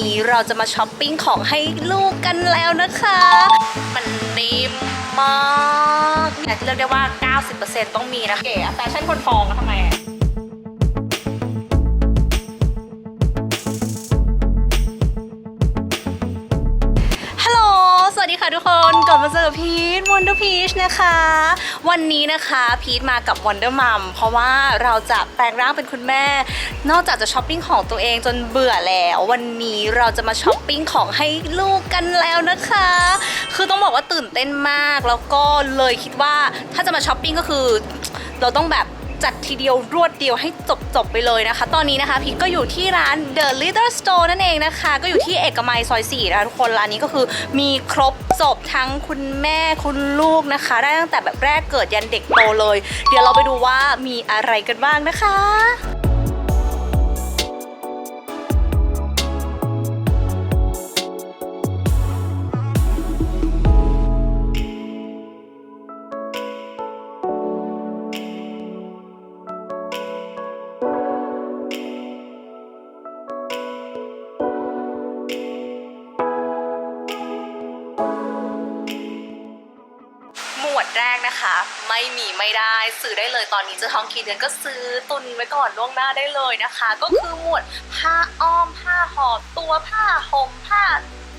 นี้เราจะมาช้อปปิ้งของให้ลูกกันแล้วนะคะ มันนิ่มมากแต่ที่เรียกได้ว่า 90%ต้องมีนะเก๋แฟชั่นคนทองทำไม ทุกคนกลับมาเจอกับพีทวันเดอร์พีชนะคะ วันนี้นะคะพีทมากับวันเดอร์มัมเพราะว่าเราจะแปลงร่างเป็นคุณแม่ นอกจากจะช้อปปิ้งของตัวเองจนเบื่อแล้ว วันนี้เราจะมาช้อปปิ้งของให้ลูกกันแล้วนะคะ คือต้องบอกว่าตื่นเต้นมากแล้วก็เลยคิดว่าถ้าจะมาช้อปปิ้งก็คือเราต้องแบบ จัดทีเดียวรวดเดียวให้จบจบไปเลยนะคะ ตอนนี้นะคะพีก็อยู่ที่ร้าน The Little Store นั่นเองนะคะ ก็อยู่ที่เอกมัยซอย4นะคะทุกคนร้านนี้ก็คือมีครบจบทั้งคุณแม่คุณลูกนะคะ ได้ตั้งแต่แบบแรกเกิดยันเด็กโตเลย เดี๋ยวเราไปดูว่ามีอะไรกันบ้างนะคะ ไม่มีไม่ได้ซื้อได้เลยตอนนี้เจะท้องกี่เดือนก็ซื้อตุนไว้ก่อนล่วงหน้าได้เลยนะคะ ก็คือหมวดผ้าอ้อมผ้าห่อตัวผ้าห่มผ้า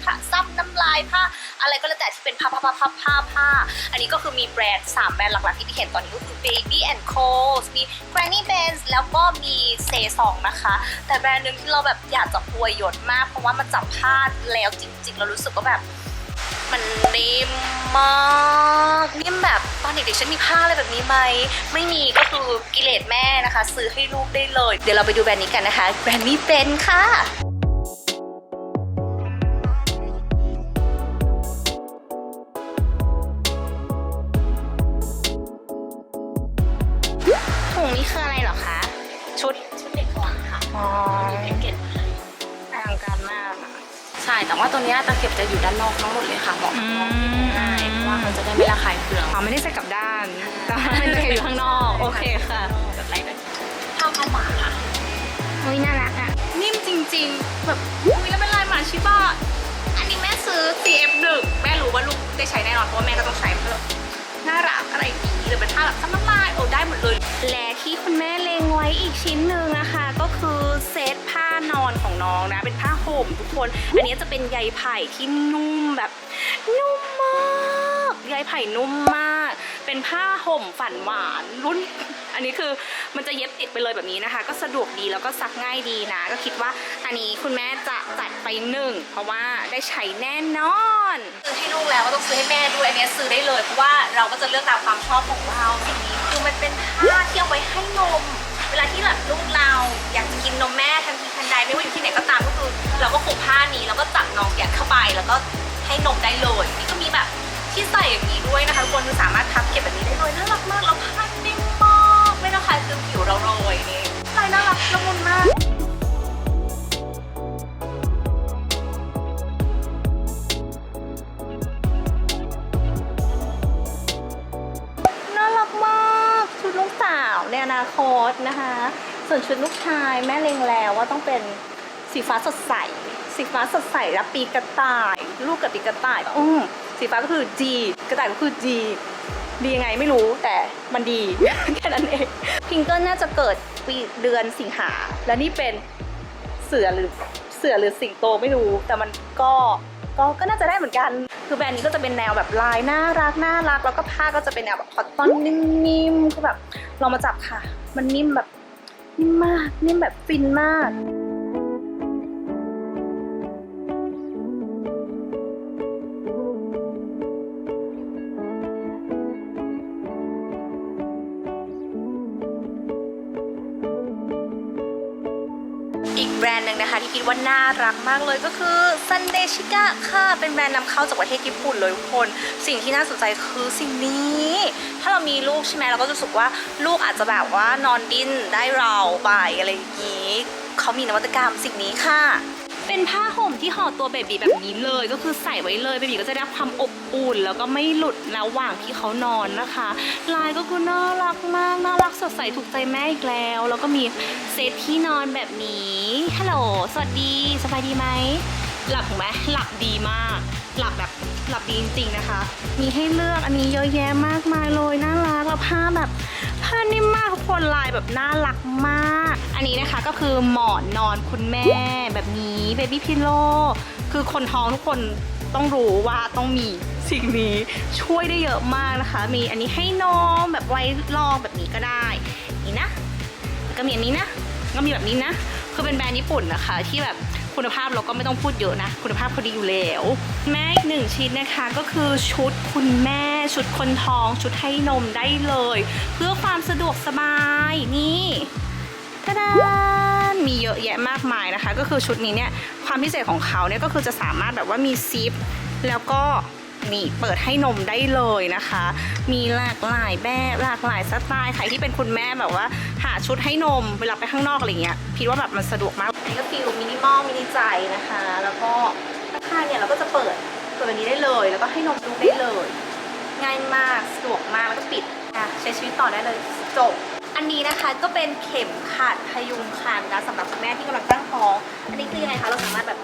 ผ้าซ้ำน้ำลายผ้าอะไรก็แล้วแต่ที่เป็นผ้าผ้าผ้าผ้าผ้าผ้าอันนี้ก็คือมีแบรนด์ 3 แบรนด์หลักๆที่ที่เห็นตอนนี้ก็คือ Baby and Co มี Granny Benz แล้วก็มีเซซองนะคะ แต่แบรนด์หนึ่งที่เราแบบอยากจะอวยยศมาก เพราะว่ามันจับผ้าแล้วจริงๆ เรารู้สึกว่าแบบ มันนิ่มมากนิ่มแบบตอนเด็กๆฉันมีผ้าอะไรแบบนี้ไหมไม่มีก็คือกิเลสแม่นะคะ ซื้อให้ลูกได้เลย เดี๋ยวเราไปดูแบรนด์นี้กันนะคะแบรนด์นี้เป็นค่ะถุงนี้คืออะไรเหรอคะ ชุดชุดเด็กก่อนค่ะอ๋อแพ็กเกจอลังการมากอะ ใช่แต่ว่าตัวเนี้ยตะเข็บจะอยู่ด้านนอกทั้งหมดเลยค่ะเหมาะกับน้องที่ดูง่ายเพราะว่ามันจะได้ไม่ระคายเคืองอ๋อไม่ได้ใส่กลับด้านแต่ว่าเป็นตะเข็บอยู่ข้างนอกโอเคค่ะแบบไรแบบผ้าเข้าหมาค่ะ อุ้ยน่ารักอะ นิ่มจริงๆ แบบอุ้ยแล้วเป็นลายหมาชิบะอันนี้แม่ซื้อ CF1 แม่รู้ว่าลูกได้ใช้แน่นอนเพราะว่าแม่ก็ต้องใช้เพิ่มน่ารักอะไรอย่างนี้หรือเป็นผ้าแบบซ้ำน้ำลายโอ้ได้หมดเลยและ ที่คุณแม่เลงไว้อีกชิ้นหนึ่งนะคะ ก็คือเซตผ้านอนของน้องนะ เป็นผ้าห่มทุกคน อันนี้จะเป็นใยไผ่ที่นุ่มแบบ นุ่มมากใยไผ่นุ่มมาก เป็นผ้าห่มฝันหวานรุ่นอันนี้คือมันจะเย็บติดไปเลยแบบนี้นะคะ ก็สะดวกดีแล้วก็ซักง่ายดีนะ ก็คิดว่าอันนี้คุณแม่จะจัดไปหนึ่งเพราะว่าได้ใช้แน่นอนซื้อให้ลูกแล้วก็ต้องซื้อให้แม่ด้วยอันนี้ซื้อได้เลยเพราะว่าเราก็จะเลือกตามความชอบของเราสิ่งนี้ มันเป็นผ้าที่เอาไว้ให้นม เวลาที่แบบลูกเราอยากจะกินนมแม่ทันทีทันใดไม่ว่าอยู่ที่ไหนก็ตามก็คือ เราก็ผูกผ้านี้แล้วก็จับน้องแกะเข้าไปแล้วก็ให้นมได้เลยนี่ก็มีแบบที่ใส่อย่างนี้ด้วยนะคะทุกคนคือสามารถพับเก็บแบบนี้ได้เลยน่ารักมากแล้วผ้านิ่มมากไม่นะคะคือผิวเราเลยนี่ลายน่ารักละมุนมาก อนาคตนะคะ ส่วนชุดลูกชายแม่เล็งแล้วว่าต้องเป็นสีฟ้าสดใส สีฟ้าสดใสรับปีกระต่าย ลูกกับปีกระต่าย อืมสีฟ้าก็คือ G กระต่ายก็คือ G ดียังไงไม่รู้แต่มันดี แค่นั้นเอง พิงเกิลน่าจะเกิดปีเดือนสิงหา แล้วนี่เป็นเสือหรือเสือหรือสิงโตไม่รู้ แต่มันก็ ก็ก็น่าจะได้เหมือนกัน คือแบรนด์นี้ก็จะเป็นแนวแบบลายน่ารักน่ารัก แล้วก็ผ้าก็จะเป็นแนวแบบคอตตอนนิ่มๆคือแบบลองมาจับค่ะ มันนิ่มแบบนิ่มมากนิ่มแบบฟินมาก รนด์หนึ่งนะคะ ที่คิดว่าน่ารักมากเลยก็คือ s u n d a ชิกะค่ะ เป็นแบรนด์นำเข้าจากประเทศญี่ปุ่นเลยทุกคน สิ่งที่น่าสนใจคือสิ่งนี้ ถ้าเรามีลูกใช่ไหมเราก็จะรู้สึกว่าลูกอาจจะแบบว่านอนดิ้นได้เราไปอะไรอย่างนี้เขามีนวัตกรรมสิ่งนี้ค่ะ เป็นผ้าห่มที่ห่อตัวเบบีแบบนี้เลย ก็คือใส่ไว้เลยเบบีก็จะได้ความอบอุ่น แล้วก็ไม่หลุดระหว่างที่เขานอนนะคะ ลายก็คือน่ารักมากน่ารักสดใสถูกใจแม่อีกแล้ว แล้วก็มีเซตที่นอนแบบนี้ฮัลโหลสวัสดีสบายดีไหมหลับไหมหลับดีมาก หลับแบบ หลับดีจริงๆนะคะ มีให้เลือกอันนี้เยอะแยะมากมายเลยน่ารักแล้วผ้าแบบผ้านิ่มมากทุกคนลายแบบน่ารักมาก อันนี้นะคะก็คือหมอนนอนคุณแม่แบบนี้เบบี้พิโลคือคนท้องทุกคนต้องรู้ว่าต้องมีสิ่งนี้ช่วยได้เยอะมากนะคะ มีอันนี้ให้นอนแบบไว้รองแบบนี้ก็ได้นี่นะก็มีอันนี้นะก็มีแบบนี้นะ คือเป็นแบรนด์ญี่ปุ่นนะคะที่แบบ คุณภาพเราก็ไม่ต้องพูดเยอะนะ คุณภาพเขาดีอยู่แล้ว แม่อีกหนึ่งชิ้นนะคะก็คือชุดคุณแม่ชุดคนท้อง ชุดให้นมได้เลย เพื่อความสะดวกสบายนี่ทะดานมีเยอะแยะมากมายนะคะ ก็คือชุดนี้เนี่ยความพิเศษของเขาเนี่ยก็คือจะสามารถแบบว่ามีซิปแล้วก็ นี่เปิดให้นมได้เลยนะคะ มีหลากหลายแบบหลากหลายสไตล์ใครที่เป็นคุณแม่แบบว่า หาชุดให้นมเวลาไปข้างนอกอะไรเงี้ยพี่ว่าแบบมันสะดวกมากอันนี้ก็ฟิลมินิมอลมินิใจนะคะ แล้วก็ข้างๆเนี่ยเราก็จะเปิดเปิดแบบนี้ได้เลย แล้วก็ให้นมลูกได้เลย ง่ายมากสะดวกมากแล้วก็ปิดอะใช้ชีวิตต่อได้เลยจบอันนี้นะคะก็เป็นเข็มขัดพยุงครรภ์นะสำหรับคุณแม่ที่กำลังตั้งท้อง อันนี้คือยังไงคะเราสามารถแบบ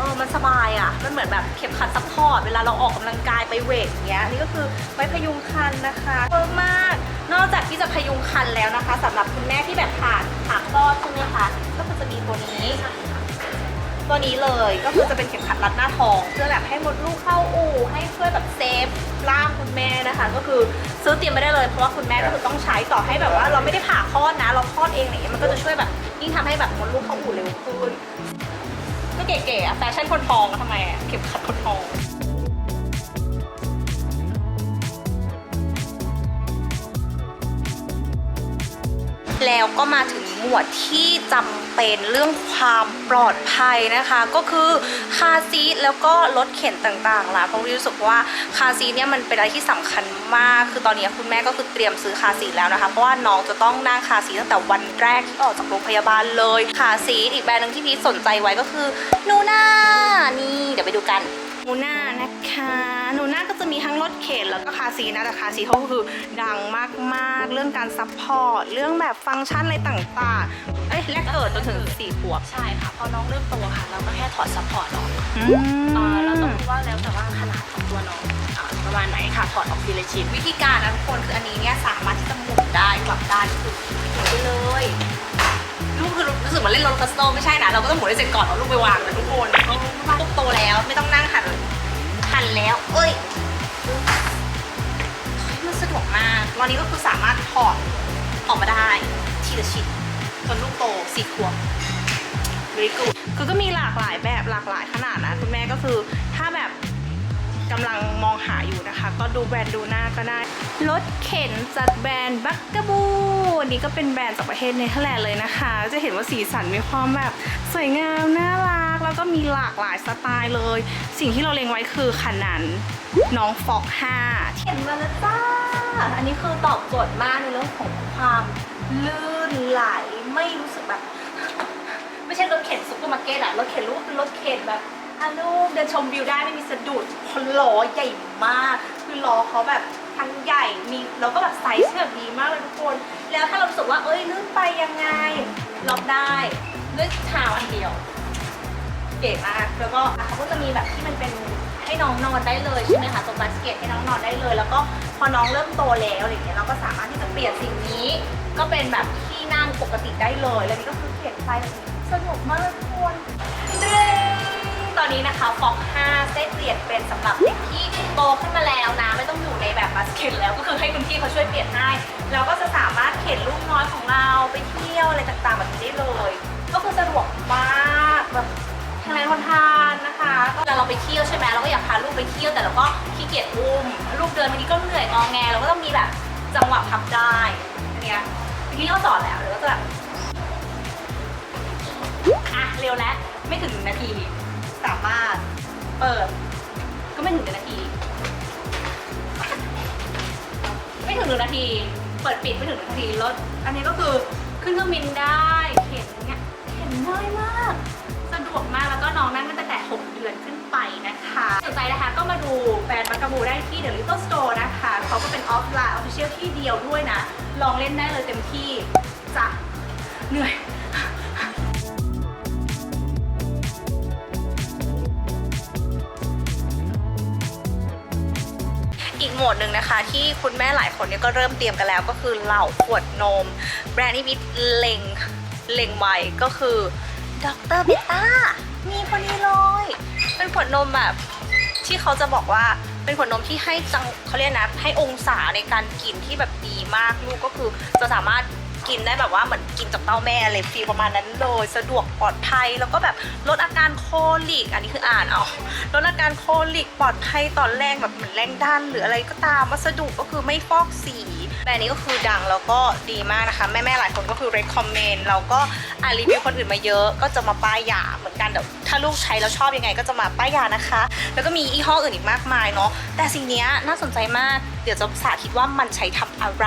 ออมันสบายอะ มันเหมือนแบบเข็มขัดซัพพอร์ต เวลาเราออกกำลังกายไปเวทอย่างเงี้ย นี่ก็คือไว้พยุงคันนะคะเวิร์กมาก นอกจากที่จะพยุงคันแล้วนะคะสำหรับคุณแม่ที่แบบผ่านผ่าคลอดใช่ไหมคะก็คือจะมีตัวนี้ ตัวนี้เลยก็คือจะเป็นเข็มขัดรัดหน้าท้อง เพื่อแบบให้มดลูกเข้าอู่ให้ช่วยแบบเซฟร่างคุณแม่นะคะ ก็คือซื้อเตรียมไม่ได้เลยเพราะว่าคุณแม่ก็คือต้องใช้ต่อให้แบบว่า เราไม่ได้ผ่าคลอดนะ เราคลอดเองอะไรเงี้ยมันก็จะช่วยแบบยิ่งทำให้แบบมดลูกเข้าอู่เร็วขึ้น ก็เก๋ๆอะแฟชั่นคนทองอะทำไมอะเข็มขัดคนทอง แล้วก็มาถึง หมวดที่จำเป็นเรื่องความปลอดภัยนะคะ ก็คือคาซีแล้วก็รถเข็นต่างๆล่ะเพราะรู้สึกว่าคาซีเนี่ยมันเป็นอะไรที่สำคัญมาก คือตอนนี้คุณแม่ก็คือเตรียมซื้อคาซีแล้วนะคะ เพราะว่าน้องจะต้องนั่งคาซีตั้งแต่วันแรกที่ออกจากโรงพยาบาลเลยคาซีอีกแบรนด์หนึ่งที่พีสนใจไว้ก็คือนูน่านี่เดี๋ยวไปดูกัน นูน่านะคะนูน่าก็จะมีทั้งรถเข็นแล้วก็คาซีนะแต่คาซีเขาก็คือดังมากๆ เรื่องการซัพพอร์ตเรื่องแบบฟังก์ชันอะไรต่างๆเอ้ยแรกเกิดจนถึงสี่ขวบ ใช่ค่ะ พอน้องเริ่มโตค่ะ เราก็แค่ถอดซัพพอร์ตออกอืเอ่อเราต้องมรู้ว่าแล้วแต่ว่าขนาดของตัวน้องอ่าประมาณไหนค่ะ ถอดออกทีละชิ้น วิธีการนะทุกคนคืออันนี้เนี่ยสามารถที่จะหมุนได้กลับด้านคือหมุนไปเลย เล่นโรลเลอร์โคสตอร์ไม่ใช่นะ เราก็ต้องหมุนให้เสร็จก่อนเอาลูกไปวางนะทุกคนเพราะว่าลูกโตแล้วไม่ต้องนั่งหันหันแล้ว เอ้ยมันสะดวกมากตอนนี้ก็คือสามารถถอดออกมาได้ทีละชิ้นจนลูกโตสี่ขวบ very good คือก็มีหลากหลายแบบหลากหลายขนาดนะ คุณแม่ก็คือถ้าแบบ กำลังมองหาอยู่นะคะ ก็ดูแบรนด์ดูหน้าก็ได้รถเข็นจากแบรนด์บักกะบูอันนี้ก็เป็นแบรนด์จากประเทศเนเธอร์แลนด์เลยนะคะ จะเห็นว่าสีสันมีความแบบสวยงามน่ารัก แล้วก็มีหลากหลายสไตล์เลย สิ่งที่เราเล็งไว้คือขนาดน้องฟอก5เข็นมาแล้วจ้า อันนี้คือตอบโจทย์มากในเรื่องของความลื่นไหลไม่รู้สึกแบบ ไม่ใช่รถเข็นซุปเปอร์มาร์เก็ตอะรถเข็นลูกคือรถเข็นแบบ อะลูกเดินชมวิวได้ไม่มีสะดุดคนล้อใหญ่มาก คือล้อเขาแบบทั้งใหญ่มีแล้วก็แบบไซส์แบบดีมากเลยทุกคน แล้วถ้าเรารู้สึกว่าเอ้ยลื่นไปยังไงล็อกได้ด้วยเท้าอันเดียว เก๋มากแล้วก็เขาก็จะมีแบบที่มันเป็นให้น้องนอนได้เลยใช่ไหมคะตรงบาสเกตให้น้องนอนได้เลย แล้วก็พอน้องเริ่มโตแล้วอะไรเงี้ยเราก็สามารถที่จะเปลี่ยนสิ่งนี้ ก็เป็นแบบที่นั่งปกติได้เลย แล้วนี่ก็คือเปลี่ยนไฟแบบนี้สนุกมากเลยทุกคน ตอนนี้นะคะฟอก5ได้เปลี่ยนเป็นสำหรับเด็กที่โตขึ้นมาแล้วนะ ไม่ต้องอยู่ในแบบบาสเกตแล้วก็คือให้คุณพี่เขาช่วยเปลี่ยนให้แล้วก็จะสามารถเข็นลูกน้อยของเราไปเที่ยวอะไรต่างๆแบบนี้ได้เลย ก็คือสะดวกมากแบบทางไหนทนทานนะคะเวลาเราไปเที่ยวใช่ไหมเราก็อยากพาลูกไปเที่ยวแต่เราก็ขี้เกียจอุ้มลูกเดินบางทีก็เหนื่อยงอแงเราก็ต้องมีแบบจังหวะพับได้อันเนี้ยพี่เขาสอนแล้วเดี๋ยวก็จะแบบอะเร็วแล้วไม่ถึงหนึ่งนาที สามารถเปิด ก็ไม่ถึงหนึ่งนาที ไม่ถึงหนึ่งนาที เปิดปิดไม่ถึงหนึ่งนาทีรถอันนี้ก็คือขึ้นเครื่องบินได้เข็นเนี้ยเข็นง่ายมาก สะดวกมากแล้วก็น้องนั่งตั้งแต่ 6 เดือนขึ้นไปนะคะสนใจนะคะก็มาดูแบรนด์มักกะบูได้ที่ The Little Store นะคะเขาก็เป็นออฟไลน์ออฟฟิเชียลที่เดียวด้วยนะ ลองเล่นได้เลยเต็มที่จ้ะเหนื่อย หมดหนึ่งนะคะ ที่คุณแม่หลายคนเนี่ยก็เริ่มเตรียมกันแล้วก็คือเหล่าขวดนม แบรนด์นิวิตเล็งเล็งไว้ก็คือดรเบต้ามีพอดีเลย เป็นขวดนมแบบที่เขาจะบอกว่าเป็นขวดนมที่ให้จังเขาเรียกนะให้องศาในการกินที่แบบดีมากลูกก็คือจะสามารถ กินได้แบบว่าเหมือนกินจากเต้าแม่อะไรฟีลประมาณนั้นเลยสะดวกปลอดภัยแล้วก็แบบลดอาการโคลิก อันนี้คืออ่านเอาลดอาการโคลิกปลอดภัยตอนแรงแบบเหมือนแรงด้านหรืออะไรก็ตามวัสดุก็คือไม่ฟอกสีแบรนด์นี้ก็คือดังแล้วก็ดีมากนะคะ แม่ๆหลายคนก็คือ recommend เราก็อ่านรีวิวคนอื่นมาเยอะก็จะมาป้ายยาเหมือนกันเดี๋ยว ถ้าลูกใช้แล้วชอบยังไงก็จะมาป้ายยานะคะ แล้วก็มียี่ห้ออื่นอีกมากมายเนาะแต่สิ่งนี้น่าสนใจมาก เดี๋ยวจะสาธิตว่ามันใช้ทำอะไร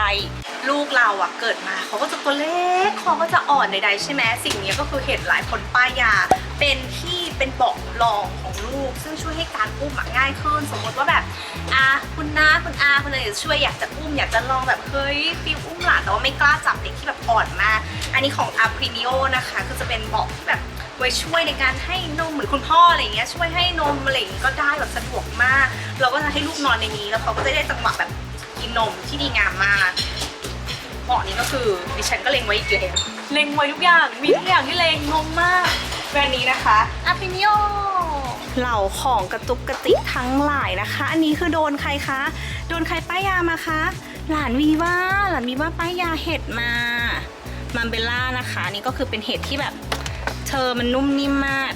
ลูกเราอะเกิดมาเขาก็จะตัวเล็กคอก็จะอ่อนใดๆใช่ไหมสิ่งนี้ก็คือเห็นหลายคนป้ายยา เป็นที่เป็นเบาะรองของลูก ซึ่งช่วยให้การอุ้มง่ายขึ้น สมมติว่าแบบอาคุณน้าคุณอาคุณอะไรช่วยอยากจะอุ้มอยากจะลองแบบเฮ้ยฟิลอุ้มหลานแต่ว่าไม่กล้าจับเด็กที่แบบอ่อนมากอันนี้ของ a p r i m i o นะคะคือจะเป็นเบาะที่แบบ ไว้ช่วยในการให้นมเหมือนคุณพ่ออะไรเงี้ยช่วยให้นมอะไรอย่างงี้ก็ได้แบบสะดวกมาก เราก็จะให้ลูกนอนในนี้ แล้วเขาก็จะได้จังหวะแบบกินนมที่ดีงามมากเบาะนี้ก็คือดิฉันก็เล็งไว้อีกแล้วเล็งไว้ทุกอย่างมีทุกอย่างที่เล็งงงมากแบรนด์นี้นะคะอ p ิ n ิโอเหล่าของกระตุกกระติกทั้งหลายนะคะ อันนี้คือโดนใครคะ โดนใครป้ายยามาคะ หลานวีว่าหลานวีว่าป้ายยาเห็ดมา มัมเบลล่านะคะ นี่ก็คือเป็นเห็ดที่แบบ เธอมันนุ่มนิ่มมาก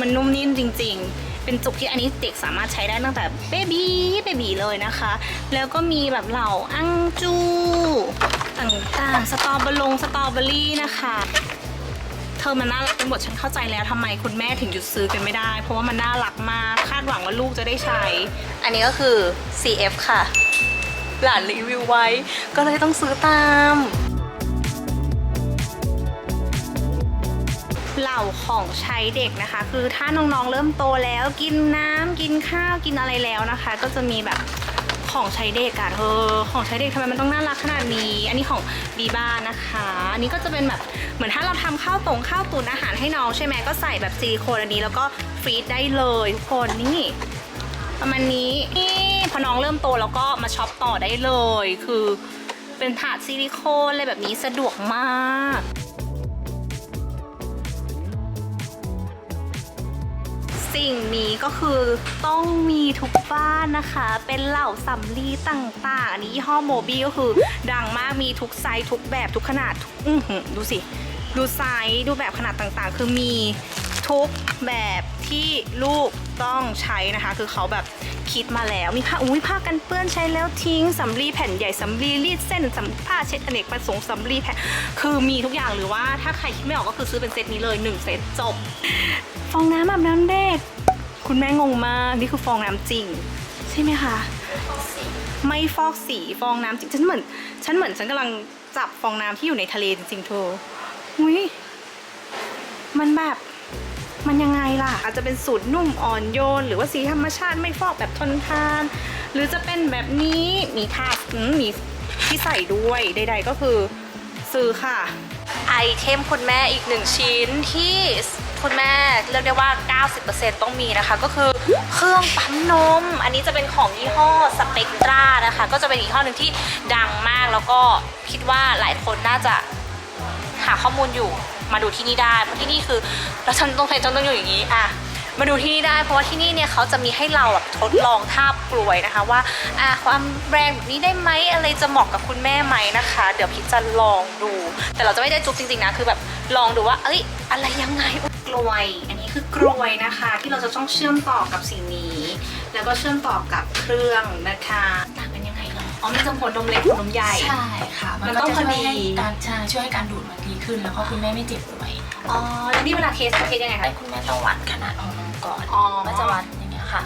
มันนุ่มนิ่มจริง ๆ เป็นจุกที่อันนี้เด็กสามารถใช้ได้ตั้งแต่เบบี้เบบีเลยนะคะ แล้วก็มีแบบเหล่าอังจูต่างๆ สตรอเบอร์ลงสตรอเบอรี่นะคะเธอมันน่ารักเป็นบทฉันเข้าใจแล้วทำไมคุณแม่ถึงหยุดซื้อกันไม่ได้ เพราะว่ามันน่ารักมากคาดหวังว่าลูกจะได้ใช้ อันนี้ก็คือ CF ค่ะ หลานรีวิวไว้ ก็เลยต้องซื้อตาม เหล่าของใช้เด็กนะคะ คือถ้าน้องๆเริ่มโตแล้วกินน้ำกินข้าวกินอะไรแล้วนะคะ ก็จะมีแบบของใช้เด็กอะเธอของใช้เด็กทำไมมันต้องน่ารักขนาดนี้ อันนี้ของบีบ้านะคะ อันนี้ก็จะเป็นแบบเหมือนถ้าเราทำข้าวตรงข้าวตุนอาหารให้น้องใช่ไหมก็ใส่แบบซิลิโคนอันนี้แล้วก็ฟรีดได้เลยทุกคนนี่ประมาณนี้นี่พอน้องเริ่มโตแล้วก็มาช็อปต่อได้เลย คือเป็นถาดซิลิโคนอะไรแบบนี้สะดวกมาก สิ่งนี้ก็คือต้องมีทุกบ้านนะคะ เป็นเหล่าสำลีต่างๆ อันนี้ยี่ห้อโมบีก็คือดังมากมีทุกไซส์ทุกแบบทุกขนาดทุกอื้อหือดูสิ ดูไซส์ดูแบบขนาดต่างๆ คือมีทุกแบบ ที่ลูกต้องใช้นะคะ คือเขาแบบคิดมาแล้วมีผ้าอุ้ยผ้ากันเปื้อนใช้แล้วทิ้งสำลีแผ่นใหญ่สำลีรีดเส้นสำผ้าเช็ดอเนกประสงค์สำลีแผ่นคือมีทุกอย่างหรือว่าถ้าใครคิดไม่ออกก็คือซื้อเป็นเซตนี้เลยหนึ่งเซตจบ ฟองน้ำอาบน้ำเด็กคุณแม่งงมากนี่คือฟองน้ำจริง ใช่ไหมคะไม่ฟอกสีฟองน้ำจริงฉันเหมือนฉันเหมือนฉันกำลังจับฟองน้ำที่อยู่ในทะเลจริงๆเธออุ้ยมันแบบมันยังไง ล่ะ อาจจะเป็นสูตรนุ่มอ่อนโยน หรือว่าสีธรรมชาติไม่ฟอกแบบทนทาน หรือจะเป็นแบบนี้มีทาอืมมีที่ใส่ด้วยใดๆก็คือซื้อค่ะ ไอเทมคุณแม่อีกหนึ่งชิ้นที่คุณแม่เรียกได้ว่า 90%ต้องมีนะคะ ก็คือเครื่องปั๊มนม อันนี้จะเป็นของยี่ห้อสเปกตรานะคะ ก็จะเป็นอีกยี่ห้อหนึ่งที่ดังมากแล้วก็คิดว่าหลายคนน่าจะหาข้อมูลอยู่ มาดูที่นี่ได้ เพราะที่นี่คือแล้วฉันต้องใช้ฉันต้องอยู่อย่างนี้อะมาดูที่นี่ได้เพราะว่าที่นี่เนี่ยเขาจะมีให้เราแบบทดลองท่าบกลวยนะคะว่าอะความแรงแบบนี้ได้ไหมอะไรจะเหมาะกับคุณแม่ไหมนะคะ เดี๋ยวพิจจะลองดู แต่เราจะไม่ได้จุ๊บจริงๆนะคือแบบลองดูว่า เอ้ย อะไรยังไงกลวย อันนี้คือกลวยนะคะ ที่เราจะต้องเชื่อมต่อกับสิ่งนี้ แล้วก็เชื่อมต่อกับเครื่องนะคะ ออ๋อมันจะผลนมเล็กผลนมใหญ่ ใช่ค่ะ มัมันนต้ก็องจะพอช่วยดีให้การใช่ช่วยให้การดูดมันดีขึ้น แล้วก็คุณแม่ไม่เจ็บป่วยอ๋อแล้วนี่เวลาเทสเทสยังไงให้คะคุณแม่ต้องวัดขนาดของนมก่อนอ๋อก็จะวัดอย่างเงี้ยค่ะ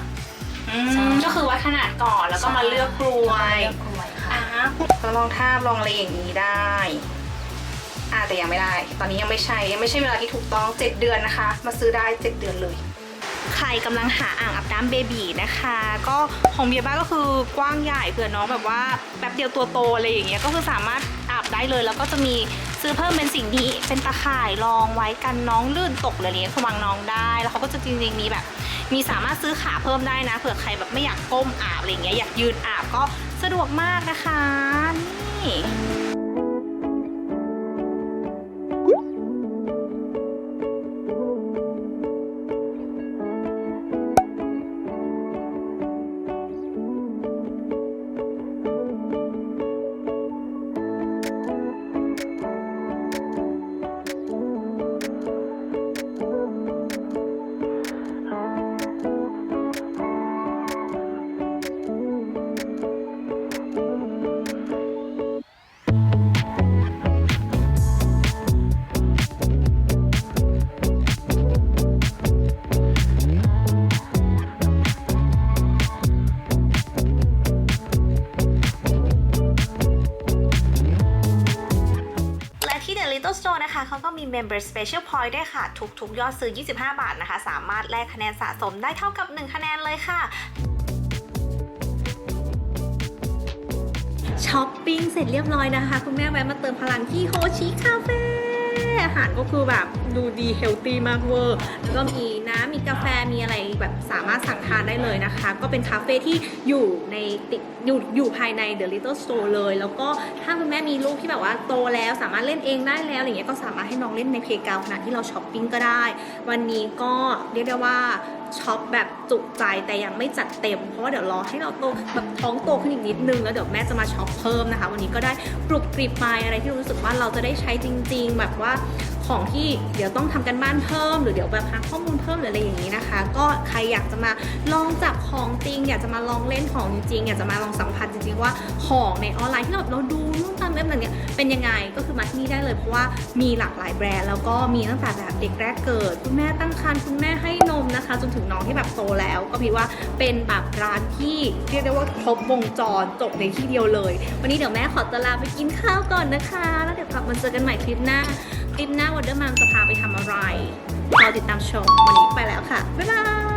อืมก็คือวัดขนาดก่อนแล้วก็มาเลือกกลวยเลือกกลวยค่ะอ่าเราลองทาบลองอะไรอย่างนี้ได้อ่าแต่ยังไม่ได้ ตอนนี้ยังไม่ใช่ยังไม่ใช่เวลาที่ถูกต้อง 7 เดือนนะคะ มาซื้อได้ 7 เดือนเลย ใครกำลังหาอ่างอาบน้ำเบบีนะคะ ก็ของเบียบ้าก็คือกว้างใหญ่เผื่อน้องแบบว่าแป๊บเดียวตัวโตอะไรอย่างเงี้ยก็คือสามารถอาบได้เลย แล้วก็จะมีซื้อเพิ่มเป็นสิ่งนี้เป็นตะข่ายรองไว้กันน้องลื่นตกอะไรอย่างเงี้ยคือวางน้องได้แล้วเขาก็จะจริงๆมีแบบ มีสามารถซื้อขาเพิ่มได้นะเผื่อใครแบบไม่อยากก้มอาบอะไรอย่างเงี้ยอยากยืนอาบก็สะดวกมากนะคะนี่ Member Special Point ด้ค่ะ ทุกๆ ยอดซื้อ 25 บาทนะคะ สามารถแลกคะแนนสะสมได้เท่ากับ 1 คะแนนเลยค่ะช้อปปิ้งเสร็จเรียบร้อยนะคะ คุณแม่แวะมาเติมพลังที่โฮชิคาเฟ่อาหารก็คือแบบดูดีเฮลตี้มากเวอร์แล้วก็มี มีกาแฟมีอะไรแบบสามารถสั่งทานได้เลยนะคะ ก็เป็นคาเฟ่ที่อยู่ในติดอยู่อยู่ภายใน The Little Store เลย แล้วก็ถ้าคุณแม่มีลูกที่แบบว่าโตแล้วสามารถเล่นเองได้แล้วอะไรเงี้ยก็สามารถให้น้องเล่นในเพลกาวขณะที่เราช้อปปิ้งก็ได้ วันนี้ก็เรียกได้ว่าช็อปแบบจุใจแต่ยังไม่จัดเต็ม เพราะว่าเดี๋ยวรอให้เราโตแบบท้องโตขึ้นอีกนิดนึง แล้วเดี๋ยวแม่จะมาช็อปเพิ่มนะคะ วันนี้ก็ได้ปลุกปริบไปอะไรที่รู้สึกว่าเราจะได้ใช้จริง ๆ แบบว่า ของที่เดี๋ยวต้องทำกันบ้านเพิ่ม หรือเดี๋ยวแบบหาข้อมูลเพิ่มหรืออะไรอย่างนี้นะคะ ก็ใครอยากจะมาลองจับของจริง อยากจะมาลองเล่นของจริงอยากจะมาลองสัมผัสจริงๆว่าของในออนไลน์ที่เราเราดูนู่นตามเว็บอะไรเงี้ยเป็นยังไงก็คือมาที่นี่ได้เลยเพราะว่ามีหลากหลายแบรนด์แล้วก็มีตั้งแต่แบบเด็กแรกเกิด คุณแม่ตั้งครรภ์คุณแม่ให้นมนะคะ จนถึงน้องที่แบบโตแล้ว ก็พี่ว่าเป็นแบบร้านที่เรียกได้ว่าครบวงจรจบในที่เดียวเลย วันนี้เดี๋ยวแม่ขอตลาไปกินข้าวก่อนนะคะ แล้วเดี๋ยวกลับมาเจอกันใหม่คลิปหน้า ลิปหน้าวันเดอร์มัมจะพาไปทำอะไรรอติดตามชม วันนี้ไปแล้วค่ะ บ๊ายบาย